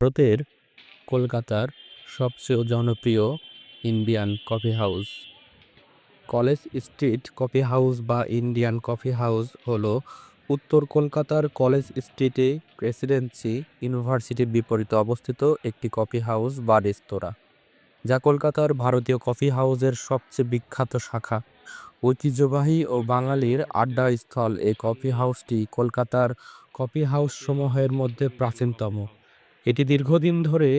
ভারতের কলকাতার সবচেয়ে জনপ্রিয় Indian Coffee House. College Street Coffee House বা ইন্ডিয়ান কফি হাউস হলো উত্তর কলকাতার কলেজ স্ট্রিটে প্রেসিডেন্সি ইউনিভার্সিটির বিপরীতে অবস্থিত একটি কফি হাউস বা রেস্তোরাঁ, যা কলকাতার ভারতীয় কফি হাউসের সবচেয়ে বিখ্যাত শাখা। ঐতিহ্যবাহী ও বাঙালির আড্ডা স্থল এই কফি হাউসটি কলকাতার কফি হাউস সমূহের মধ্যে প্রাচীনতম। এটি দীর্ঘদিন ধরে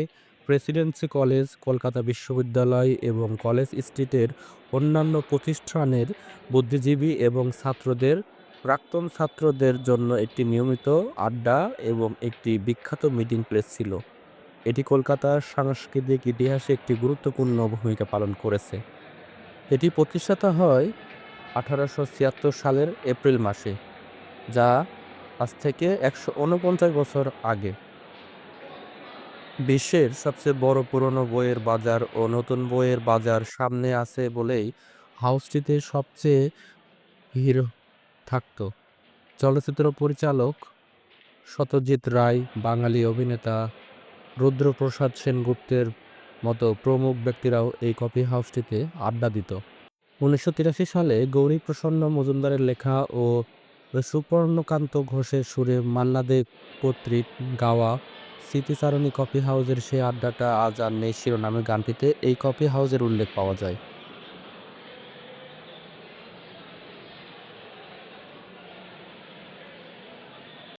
প্রেসিডেন্সি কলেজ, কলকাতা বিশ্ববিদ্যালয় এবং কলেজ স্ট্রিটের অন্যান্য প্রতিষ্ঠানের বুদ্ধিজীবী এবং ছাত্রদের, প্রাক্তন ছাত্রদের জন্য একটি নিয়মিত আড্ডা এবং একটি বিখ্যাত মিটিং প্লেস ছিল। এটি কলকাতার সাংস্কৃতিক ইতিহাসে একটি গুরুত্বপূর্ণ ভূমিকা পালন করেছে। এটি প্রতিষ্ঠাতা হয় আঠারোশো ছিয়াত্তর সালের এপ্রিল মাসে, যা আজ থেকে একশো উনপঞ্চাশ বছর আগে। বিশ্বের সবচেয়ে বড় পুরনো বইয়ের বাজার ও নতুন বইয়ের বাজার সামনে আছে বলেই হাউসটিতে সবচেয়ে ভিড় থাকতো। চলচ্চিত্র পরিচালক সত্যজিৎ রায়, বাঙালি অভিনেতা রুদ্রপ্রসাদ সেনগুপ্তের মতো প্রমুখ ব্যক্তিরাও এই কফি হাউসটিতে আড্ডা দিত। উনিশশো তিরাশি সালে গৌরীপ্রসন্ন মজুমদারের লেখা ও সুপর্ণকান্ত ঘোষের সুরে মান্না দে কর্তৃক গাওয়া স্মৃতিচারণী কফি হাউজের সেই আড্ডাটা আজ আর নেই শিরোনামে গানটিতে। এই কফি হাউজের উল্লেখ পাওয়া যায়।